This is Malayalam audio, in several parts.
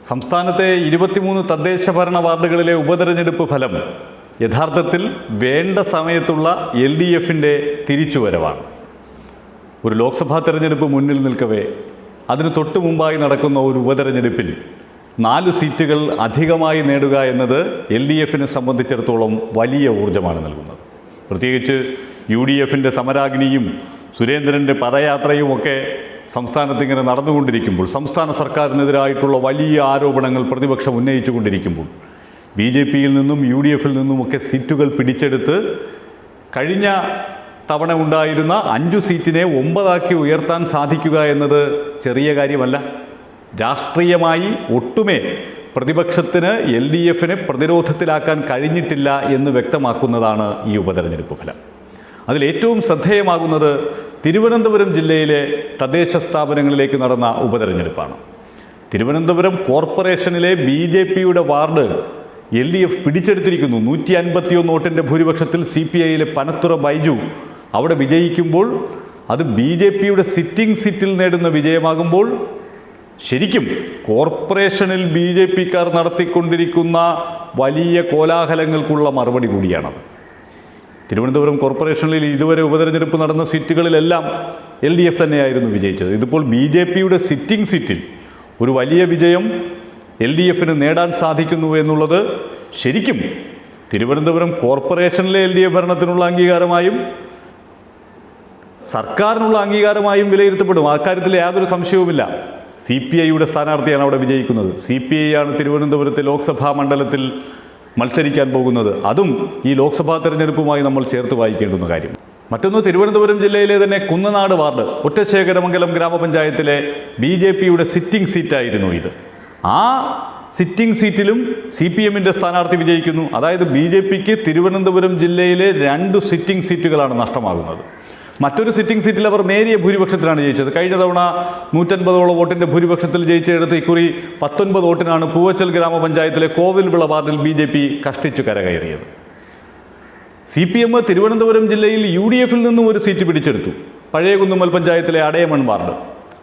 സംസ്ഥാനത്തെ ഇരുപത്തിമൂന്ന് തദ്ദേശ ഭരണ വാർഡുകളിലെ ഉപതെരഞ്ഞെടുപ്പ് ഫലം യഥാർത്ഥത്തിൽ വേണ്ട സമയത്തുള്ള എൽ ഡി എഫിന്റെ തിരിച്ചുവരവാണ്. ഒരു ലോക്സഭാ തെരഞ്ഞെടുപ്പ് മുന്നിൽ നിൽക്കവേ അതിന് തൊട്ടു മുമ്പായി നടക്കുന്ന ഒരു ഉപതെരഞ്ഞെടുപ്പിൽ നാല് സീറ്റുകൾ അധികമായി നേടുക എന്നത് എൽ ഡി എഫിനെ സംബന്ധിച്ചിടത്തോളം വലിയ ഊർജമാണ് നൽകുന്നത്. പ്രത്യേകിച്ച് യു ഡി എഫിന്റെ സമരാഗ്നിയും സുരേന്ദ്രന്റെ പദയാത്രയുമൊക്കെ സംസ്ഥാനത്ത് ഇങ്ങനെ നടന്നുകൊണ്ടിരിക്കുമ്പോൾ സംസ്ഥാന സർക്കാരിനെതിരായിട്ടുള്ള വലിയ ആരോപണങ്ങൾ പ്രതിപക്ഷം ഉന്നയിച്ചുകൊണ്ടിരിക്കുമ്പോൾ ബി ജെ പിയിൽ നിന്നും യു ഡി എഫിൽ നിന്നുമൊക്കെ സീറ്റുകൾ പിടിച്ചെടുത്ത് കഴിഞ്ഞ തവണ ഉണ്ടായിരുന്ന അഞ്ചു സീറ്റിനെ ഒമ്പതാക്കി ഉയർത്താൻ സാധിക്കുക എന്നത് ചെറിയ കാര്യമല്ല. രാഷ്ട്രീയമായി ഒട്ടുമേ പ്രതിപക്ഷത്തിന് എൽ ഡി എഫിനെ പ്രതിരോധത്തിലാക്കാൻ കഴിഞ്ഞിട്ടില്ല എന്ന് വ്യക്തമാക്കുന്നതാണ് ഈ ഉപതെരഞ്ഞെടുപ്പ് ഫലം. അതിലേറ്റവും ശ്രദ്ധേയമാകുന്നത് തിരുവനന്തപുരം ജില്ലയിലെ തദ്ദേശ സ്ഥാപനങ്ങളിലേക്ക് നടന്ന ഉപതെരഞ്ഞെടുപ്പാണ്. തിരുവനന്തപുരം കോർപ്പറേഷനിലെ ബി ജെ പിയുടെ വാർഡ് എൽ ഡി എഫ് പിടിച്ചെടുത്തിരിക്കുന്നു. നൂറ്റി അൻപത്തിയൊന്ന് വോട്ടിന്റെ ഭൂരിപക്ഷത്തിൽ സി പി ഐയിലെ പനത്തുറ ബൈജു അവിടെ വിജയിക്കുമ്പോൾ അത് ബി ജെ പിയുടെ സിറ്റിംഗ് സീറ്റിൽ നേടുന്ന വിജയമാകുമ്പോൾ ശരിക്കും കോർപ്പറേഷനിൽ ബി ജെ പിക്കാർ നടത്തിക്കൊണ്ടിരിക്കുന്ന വലിയ കോലാഹലങ്ങൾക്കുള്ള മറുപടി കൂടിയാണത്. തിരുവനന്തപുരം കോർപ്പറേഷനിൽ ഇതുവരെ ഉപതെരഞ്ഞെടുപ്പ് നടന്ന സീറ്റുകളിലെല്ലാം എൽ ഡി എഫ് തന്നെയായിരുന്നു വിജയിച്ചത്. ഇതിപ്പോൾ ബി ജെ പിയുടെ സിറ്റിംഗ് സീറ്റിൽ ഒരു വലിയ വിജയം എൽ ഡി എഫിന് നേടാൻ സാധിക്കുന്നു എന്നുള്ളത് ശരിക്കും തിരുവനന്തപുരം കോർപ്പറേഷനിലെ എൽ ഡി എഫ് ഭരണത്തിനുള്ള അംഗീകാരമായും സർക്കാരിനുള്ള അംഗീകാരമായും വിലയിരുത്തപ്പെടും. അക്കാര്യത്തിൽ യാതൊരു സംശയവുമില്ല. സി പി ഐയുടെ സ്ഥാനാർത്ഥിയാണ് അവിടെ വിജയിക്കുന്നത്. സി പി ഐ ആണ് തിരുവനന്തപുരത്തെ ലോക്സഭാ മണ്ഡലത്തിൽ മത്സരിക്കാൻ പോകുന്നത്. അതും ഈ ലോക്സഭാ തെരഞ്ഞെടുപ്പുമായി നമ്മൾ ചേർത്ത് വായിക്കേണ്ടുന്ന കാര്യം. മറ്റൊന്ന് തിരുവനന്തപുരം ജില്ലയിലെ തന്നെ കുന്നനാട് വാർഡ് ഒറ്റശേഖരമംഗലം ഗ്രാമപഞ്ചായത്തിലെ ബി ജെ പിയുടെ സിറ്റിംഗ് സീറ്റായിരുന്നു ഇത്. ആ സിറ്റിംഗ് സീറ്റിലും സി പി എമ്മിന്റെ സ്ഥാനാർത്ഥി വിജയിക്കുന്നു. അതായത് ബി ജെ പിക്ക് തിരുവനന്തപുരം ജില്ലയിലെ രണ്ട് സിറ്റിംഗ് സീറ്റുകളാണ് നഷ്ടമാകുന്നത്. മറ്റൊരു സിറ്റിംഗ് സീറ്റിൽ അവർ നേരിയ ഭൂരിപക്ഷത്തിലാണ് ജയിച്ചത്. കഴിഞ്ഞ തവണ നൂറ്റൻപതോളം വോട്ടിന്റെ ഭൂരിപക്ഷത്തിൽ ജയിച്ചെടുത്ത് ഇക്കുറി പത്തൊൻപത് വോട്ടിനാണ് പൂവച്ചൽ ഗ്രാമപഞ്ചായത്തിലെ കോവിൽ വിള വാർഡിൽ ബി ജെ പി കഷ്ടിച്ചു കരകയറിയത്. സി പി എം തിരുവനന്തപുരം ജില്ലയിൽ യു ഡി എഫിൽ നിന്നും ഒരു സീറ്റ് പിടിച്ചെടുത്തു. പഴയ പഞ്ചായത്തിലെ അടയമൺ വാർഡ്.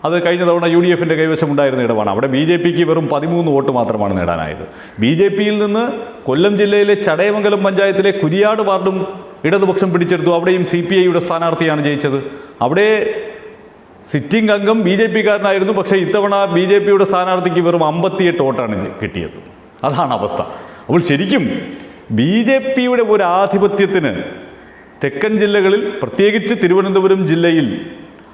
അത് കഴിഞ്ഞ തവണ യു ഡി എഫിന്റെ കൈവശമുണ്ടായിരുന്ന ഇടമാണ്. അവിടെ ബി ജെ പിക്ക് വെറും പതിമൂന്ന് വോട്ട് മാത്രമാണ് നേടാനായത്. ബി ജെ പിയിൽ നിന്ന് കൊല്ലം ജില്ലയിലെ ചടയമംഗലം പഞ്ചായത്തിലെ കുരിയാട് വാർഡും ഇടതുപക്ഷം പിടിച്ചെടുത്തു. അവിടെയും സി പി ഐയുടെ സ്ഥാനാർത്ഥിയാണ് ജയിച്ചത്. അവിടെ സിറ്റിംഗ് അംഗം ബി ജെ പിക്കാരനായിരുന്നു. പക്ഷേ ഇത്തവണ ബി ജെ പിയുടെ സ്ഥാനാർത്ഥിക്ക് വെറും അമ്പത്തിയെട്ട് വോട്ടാണ് കിട്ടിയത്. അതാണ് അവസ്ഥ. അപ്പോൾ ശരിക്കും ബി ജെ പിയുടെ ഒരു ആധിപത്യത്തിന് തെക്കൻ ജില്ലകളിൽ പ്രത്യേകിച്ച് തിരുവനന്തപുരം ജില്ലയിൽ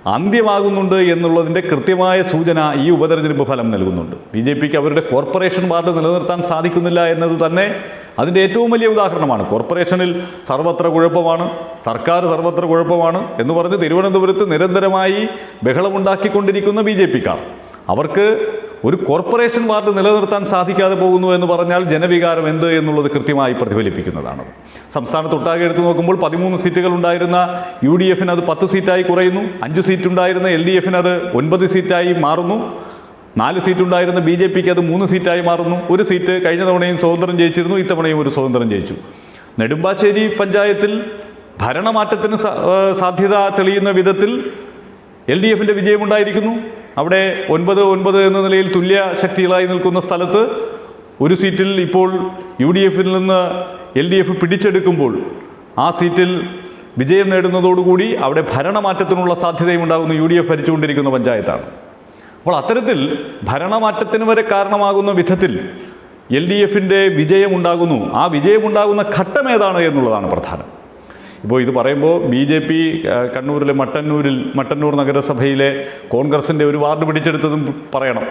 അന്ത്യമാകുന്നുണ്ട് എന്നുള്ളതിന്റെ കൃത്യമായ സൂചന ഈ ഉപതെരഞ്ഞെടുപ്പ് ഫലം നൽകുന്നുണ്ട്. ബി ജെ പിക്ക് അവരുടെ കോർപ്പറേഷൻ വാർഡ് നിലനിർത്താൻ സാധിക്കുന്നില്ല എന്നത് തന്നെ അതിന്റെ ഏറ്റവും വലിയ ഉദാഹരണമാണ്. കോർപ്പറേഷനിൽ സർവത്ര കുഴപ്പമാണ് സർക്കാർ സർവത്ര കുഴപ്പമാണ് എന്ന് പറഞ്ഞ് തിരുവനന്തപുരത്ത് നിരന്തരമായി ബഹളമുണ്ടാക്കിക്കൊണ്ടിരിക്കുന്ന ബി ജെ പിക്കാർ. അവർക്ക് ഒരു കോർപ്പറേഷൻ വാർഡ് നിലനിർത്താൻ സാധിക്കാതെ പോകുന്നു എന്ന് പറഞ്ഞാൽ ജനവികാരം എന്ത് എന്നുള്ളത് കൃത്യമായി പ്രതിഫലിപ്പിക്കുന്നതാണ്. സംസ്ഥാനത്തൊട്ടാകെ എടുത്തു നോക്കുമ്പോൾ പതിമൂന്ന് സീറ്റുകൾ ഉണ്ടായിരുന്ന യു ഡി എഫിന് അത് പത്ത് സീറ്റായി കുറയുന്നു. അഞ്ച് സീറ്റ് ഉണ്ടായിരുന്ന എൽ ഡി എഫിന് അത് ഒൻപത് സീറ്റായി മാറുന്നു. നാല് സീറ്റ് ഉണ്ടായിരുന്ന ബി ജെ പിക്ക് അത് മൂന്ന് സീറ്റായി മാറുന്നു. ഒരു സീറ്റ് കഴിഞ്ഞ തവണയും സ്വതന്ത്രം ജയിച്ചിരുന്നു ഇത്തവണയും ഒരു സ്വതന്ത്രം ജയിച്ചു. നെടുമ്പാശ്ശേരി പഞ്ചായത്തിൽ ഭരണമാറ്റത്തിന് സാധ്യത തെളിയുന്ന വിധത്തിൽ എൽ ഡി എഫിന്റെ വിജയമുണ്ടായിരിക്കുന്നു അവിടെ ഒൻപത് ഒൻപത് എന്ന നിലയിൽ തുല്യ ശക്തികളായി നിൽക്കുന്ന സ്ഥലത്ത് ഒരു സീറ്റിൽ ഇപ്പോൾ യു ഡി എഫിൽ നിന്ന് എൽ ഡി എഫ് പിടിച്ചെടുക്കുമ്പോൾ ആ സീറ്റിൽ വിജയം നേടുന്നതോടുകൂടി അവിടെ ഭരണമാറ്റത്തിനുള്ള സാധ്യതയും ഉണ്ടാകുന്ന. യു ഡി എഫ് ഭരിച്ചുകൊണ്ടിരിക്കുന്ന പഞ്ചായത്താണ്. അപ്പോൾ അത്തരത്തിൽ ഭരണമാറ്റത്തിന് വരെ കാരണമാകുന്ന വിധത്തിൽ എൽ ഡി എഫിന്റെ വിജയമുണ്ടാകുന്നു. ആ വിജയമുണ്ടാകുന്ന ഘട്ടം ഏതാണ് എന്നുള്ളതാണ് പ്രധാനം. ഇപ്പോൾ ഇത് പറയുമ്പോൾ ബി ജെ പി കണ്ണൂരിലെ മട്ടന്നൂരിൽ മട്ടന്നൂർ നഗരസഭയിലെ കോൺഗ്രസിന്റെ ഒരു വാർഡ് പിടിച്ചെടുത്തതും പറയണം.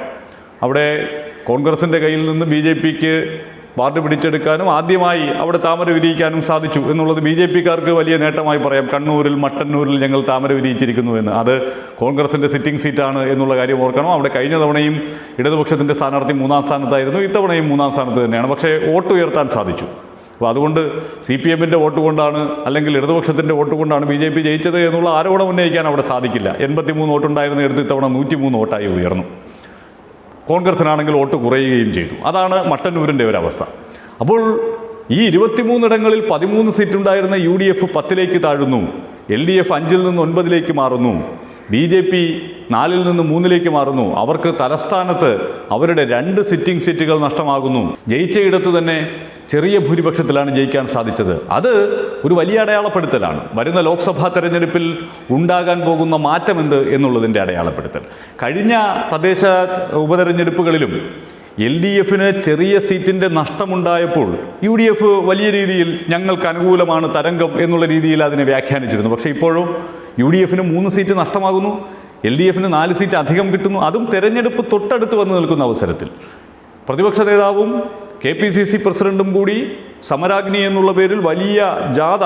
അവിടെ കോൺഗ്രസിന്റെ കയ്യിൽ നിന്ന് ബി ജെ പിക്ക് വാർഡ് പിടിച്ചെടുക്കാനും ആദ്യമായി അവിടെ താമര വിരിയിക്കാനും സാധിച്ചു എന്നുള്ളത് ബി ജെ പിക്കാർക്ക് വലിയ നേട്ടമായി പറയാം. കണ്ണൂരിൽ മട്ടന്നൂരിൽ ഞങ്ങൾ താമര വിരിയിച്ചിരിക്കുന്നു എന്ന്. അത് കോൺഗ്രസിന്റെ സിറ്റിംഗ് സീറ്റാണ് എന്നുള്ള കാര്യം ഓർക്കണം. അവിടെ കഴിഞ്ഞ തവണയും ഇടതുപക്ഷത്തിന്റെ സ്ഥാനാർത്ഥി മൂന്നാം സ്ഥാനത്തായിരുന്നു. ഇത്തവണയും മൂന്നാം സ്ഥാനത്ത് തന്നെയാണ്. പക്ഷേ വോട്ട് ഉയർത്താൻ സാധിച്ചു. അപ്പോൾ അതുകൊണ്ട് സി പി എമ്മിന്റെ വോട്ട് കൊണ്ടാണ് അല്ലെങ്കിൽ ഇടതുപക്ഷത്തിന്റെ വോട്ട് കൊണ്ടാണ് ബി ജെ പി ജയിച്ചത് എന്നുള്ള ആരോപണം ഉന്നയിക്കാൻ അവിടെ സാധിക്കില്ല. എൺപത്തി മൂന്ന് വോട്ടുണ്ടായിരുന്ന. എടുത്ത് ഇത്തവണ നൂറ്റി മൂന്ന് വോട്ടായി ഉയർന്നു. കോൺഗ്രസിനാണെങ്കിൽ വോട്ട് കുറയുകയും ചെയ്തു. അതാണ് മട്ടന്നൂരിന്റെ ഒരവസ്ഥ. അപ്പോൾ ഈ ഇരുപത്തിമൂന്നിടങ്ങളിൽ പതിമൂന്ന് സീറ്റുണ്ടായിരുന്ന യു ഡി എഫ് പത്തിലേക്ക് താഴുന്നു. എൽ ഡി എഫ് അഞ്ചിൽ നിന്ന് ഒൻപതിലേക്ക് മാറുന്നു. ബി ജെ പി നാലിൽ നിന്ന് മൂന്നിലേക്ക് മാറുന്നു. അവർക്ക് തലസ്ഥാനത്ത് അവരുടെ രണ്ട് സിറ്റിംഗ് സീറ്റുകൾ നഷ്ടമാകുന്നു. ജയിച്ചയിടത്ത് തന്നെ ചെറിയ ഭൂരിപക്ഷത്തിലാണ് ജയിക്കാൻ സാധിച്ചത്. അത് ഒരു വലിയ അടയാളപ്പെടുത്തലാണ്. വരുന്ന ലോക്സഭാ തെരഞ്ഞെടുപ്പിൽ ഉണ്ടാകാൻ പോകുന്ന മാറ്റമെന്ത് എന്നുള്ളതിന്റെ അടയാളപ്പെടുത്തൽ. കഴിഞ്ഞ തദ്ദേശ ഉപതെരഞ്ഞെടുപ്പുകളിലും എൽ ഡി എഫിന് ചെറിയ സീറ്റിന്റെ നഷ്ടമുണ്ടായപ്പോൾ യു ഡി എഫ് വലിയ രീതിയിൽ ഞങ്ങൾക്ക് അനുകൂലമാണ് തരംഗം എന്നുള്ള രീതിയിൽ അതിനെ വ്യാഖ്യാനിച്ചിരുന്നു. പക്ഷേ ഇപ്പോഴും യു ഡി എഫിന് മൂന്ന് സീറ്റ് നഷ്ടമാകുന്നു എൽ ഡി എഫിന് നാല് സീറ്റ് അധികം കിട്ടുന്നു. അതും തെരഞ്ഞെടുപ്പ് തൊട്ടടുത്ത് വന്ന് നിൽക്കുന്ന അവസരത്തിൽ. പ്രതിപക്ഷ നേതാവും കെ പി സി സി പ്രസിഡന്റും കൂടി സമരാഗ്നി എന്നുള്ള പേരിൽ വലിയ ജാഥ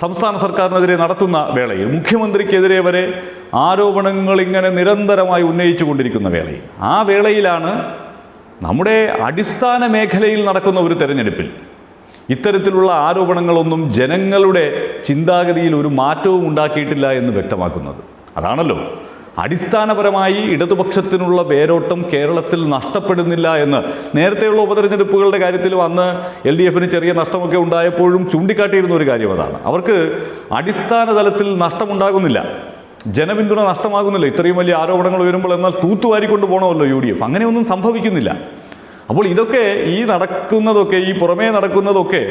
സംസ്ഥാന സർക്കാരിനെതിരെ നടത്തുന്ന വേളയിൽ മുഖ്യമന്ത്രിക്കെതിരെ വരെ ആരോപണങ്ങൾ ഇങ്ങനെ നിരന്തരമായി ഉന്നയിച്ചു കൊണ്ടിരിക്കുന്ന വേളയിൽ. ആ വേളയിലാണ് നമ്മുടെ അടിസ്ഥാന മേഖലയിൽ നടക്കുന്ന ഒരു തെരഞ്ഞെടുപ്പിൽ ഇത്തരത്തിലുള്ള ആരോപണങ്ങളൊന്നും ജനങ്ങളുടെ ചിന്താഗതിയിൽ ഒരു മാറ്റവും ഉണ്ടാക്കിയിട്ടില്ല എന്ന് വ്യക്തമാക്കുന്നത്. അതാണല്ലോ. അടിസ്ഥാനപരമായി ഇടതുപക്ഷത്തിനുള്ള വേരോട്ടം കേരളത്തിൽ നഷ്ടപ്പെടുന്നില്ല എന്ന് നേരത്തെയുള്ള ഉപതെരഞ്ഞെടുപ്പുകളുടെ കാര്യത്തിൽ വന്ന് എൽ ഡി എഫിന് ചെറിയ നഷ്ടമൊക്കെ ഉണ്ടായപ്പോഴും ചൂണ്ടിക്കാട്ടിയിരുന്ന ഒരു കാര്യം അതാണ്. അവർക്ക് അടിസ്ഥാന തലത്തിൽ നഷ്ടമുണ്ടാകുന്നില്ല. ജനപിന്തുണ നഷ്ടമാകുന്നില്ല. ഇത്രയും വലിയ ആരോപണങ്ങൾ വരുമ്പോൾ എന്നാൽ തൂത്തുവാരിക്കൊണ്ട് പോകണമല്ലോ യു ഡി എഫ്. അങ്ങനെയൊന്നും സംഭവിക്കുന്നില്ല. അപ്പോൾ ഇതൊക്കെ ഈ നടക്കുന്നതൊക്കെ ഈ പുറമേ നടക്കുന്നതൊക്കെ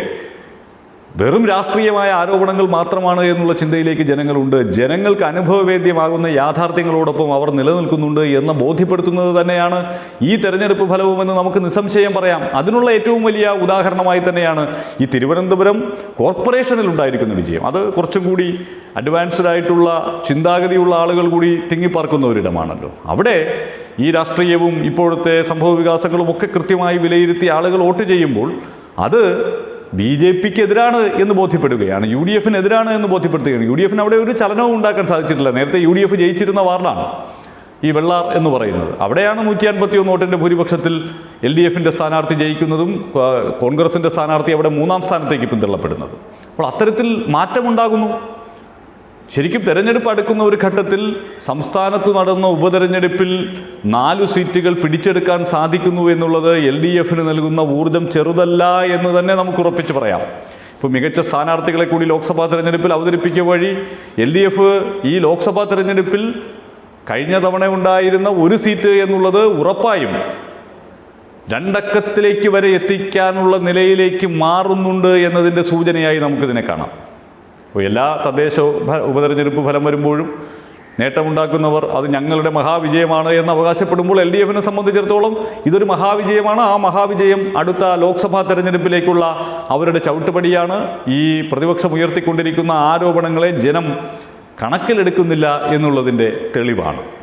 വെറും രാഷ്ട്രീയമായ ആരോപണങ്ങൾ മാത്രമാണ് എന്നുള്ള ചിന്തയിലേക്ക് ജനങ്ങളുണ്ട്. ജനങ്ങൾക്ക് അനുഭവവേദ്യമാകുന്ന യാഥാർത്ഥ്യങ്ങളോടൊപ്പം അവർ നിലനിൽക്കുന്നുണ്ട് എന്ന് ബോധ്യപ്പെടുത്തുന്നത് തന്നെയാണ് ഈ തെരഞ്ഞെടുപ്പ് ഫലവുമെന്ന് നമുക്ക് നിസ്സംശയം പറയാം. അതിനുള്ള ഏറ്റവും വലിയ ഉദാഹരണമായി തന്നെയാണ് ഈ തിരുവനന്തപുരം കോർപ്പറേഷനിൽ ഉണ്ടായിരിക്കുന്ന വിജയം. അത് കുറച്ചും കൂടി അഡ്വാൻസ്ഡ് ആയിട്ടുള്ള ചിന്താഗതിയുള്ള ആളുകൾ കൂടി തിങ്ങിപ്പാർക്കുന്ന ഒരിടമാണല്ലോ അവിടെ ഈ രാഷ്ട്രീയവും ഇപ്പോഴത്തെ സംഭവ വികാസങ്ങളും ഒക്കെ കൃത്യമായി വിലയിരുത്തി ആളുകൾ വോട്ട് ചെയ്യുമ്പോൾ അത് ബി ജെ പിക്ക് എതിരാണ് എന്ന് ബോധ്യപ്പെടുകയാണ്. യു ഡി എഫിന് എതിരാണ് എന്ന് ബോധ്യപ്പെടുത്തുകയാണ്. യു ഡി എഫിന് അവിടെ ഒരു ചലനവും ഉണ്ടാക്കാൻ സാധിച്ചിട്ടില്ല. നേരത്തെ യു ഡി എഫ് ജയിച്ചിരുന്ന വാർഡാണ് ഈ വെള്ളാർ എന്ന് പറയുന്നത്. അവിടെയാണ് നൂറ്റി അൻപത്തി ഒന്ന് വോട്ടിന്റെ ഭൂരിപക്ഷത്തിൽ എൽ ഡി എഫിന്റെ സ്ഥാനാർത്ഥി ജയിക്കുന്നതും കോൺഗ്രസിന്റെ സ്ഥാനാർത്ഥി അവിടെ മൂന്നാം സ്ഥാനത്തേക്ക് പിന്തള്ളപ്പെടുന്നത്. അപ്പോൾ അത്തരത്തിൽ മാറ്റമുണ്ടാകുന്നു. ശരിക്കും തെരഞ്ഞെടുപ്പ് അടുക്കുന്ന ഒരു ഘട്ടത്തിൽ സംസ്ഥാനത്ത് നടന്ന ഉപതെരഞ്ഞെടുപ്പിൽ നാലു സീറ്റുകൾ പിടിച്ചെടുക്കാൻ സാധിക്കുന്നു എന്നുള്ളത് എൽ ഡി എഫിന് നൽകുന്ന ഊർജം ചെറുതല്ല എന്ന് തന്നെ നമുക്ക് ഉറപ്പിച്ച് പറയാം. ഇപ്പോൾ മികച്ച സ്ഥാനാർത്ഥികളെ കൂടി ലോക്സഭാ തെരഞ്ഞെടുപ്പിൽ അവതരിപ്പിക്കുക വഴി എൽ ഡി എഫ് ഈ ലോക്സഭാ തെരഞ്ഞെടുപ്പിൽ കഴിഞ്ഞ തവണ ഉണ്ടായിരുന്ന ഒരു സീറ്റ് എന്നുള്ളത് ഉറപ്പായും രണ്ടക്കത്തിലേക്ക് വരെ എത്തിക്കാനുള്ള നിലയിലേക്ക് മാറുന്നുണ്ട് എന്നതിന്റെ സൂചനയായി നമുക്കിതിനെ കാണാം. എല്ലാ തദ്ദേശ ഉപ- ഉപതെരഞ്ഞെടുപ്പ് ഫലം വരുമ്പോഴും നേട്ടമുണ്ടാക്കുന്നവർ അത് ഞങ്ങളുടെ മഹാവിജയമാണ് എന്ന് അവകാശപ്പെടുമ്പോൾ എൽ ഡി എഫിനെ സംബന്ധിച്ചിടത്തോളം ഇതൊരു മഹാവിജയമാണ്. ആ മഹാവിജയം അടുത്ത ലോക്സഭാ തെരഞ്ഞെടുപ്പിലേക്കുള്ള അവരുടെ ചവിട്ടുപടിയാണ്. ഈ പ്രതിപക്ഷം ഉയർത്തിക്കൊണ്ടിരിക്കുന്ന ആരോപണങ്ങളെ ജനം കണക്കിലെടുക്കുന്നില്ല എന്നുള്ളതിന്റെ തെളിവാണ്.